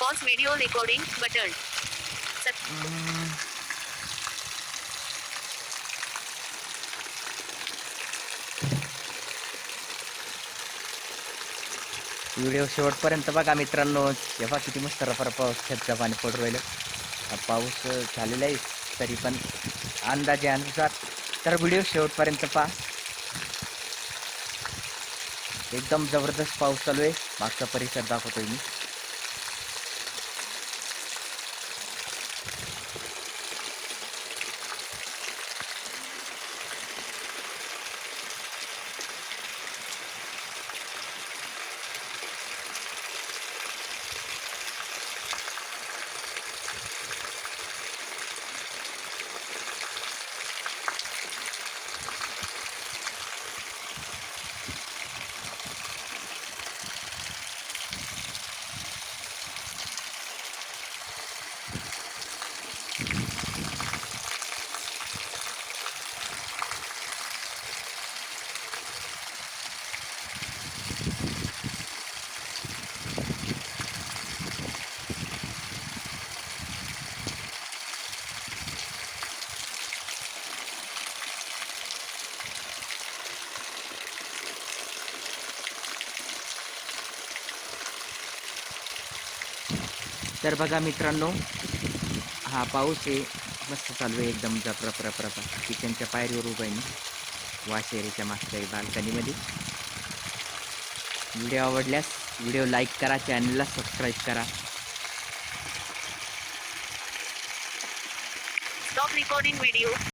Pause video recording button video शेवटपर्यंत बघा मित्रांनो. तेव्हा किती मस्त रफा पाऊस खेळचा पाणी पडू राहिलं. पाऊस झालेला आहे तरी पण अंदाजे अनुसार तर व्हिडिओ शेवटपर्यंत पहा. एकदम जबरदस्त पाऊस चालू आहे. मागचा परिसर दाखवतोय मी. तर बघा मित्रांनो हा पाऊस आहे. मस्त चालू आहे एकदम जपरा रप रप. किचनच्या पायरीवर उभं आहे मी. वाशेरीच्या मागच्या बाल्कनीमध्ये. व्हिडिओ आवडल्यास व्हिडिओ लाईक करा चॅनलला सबस्क्राईब करा. Stop recording video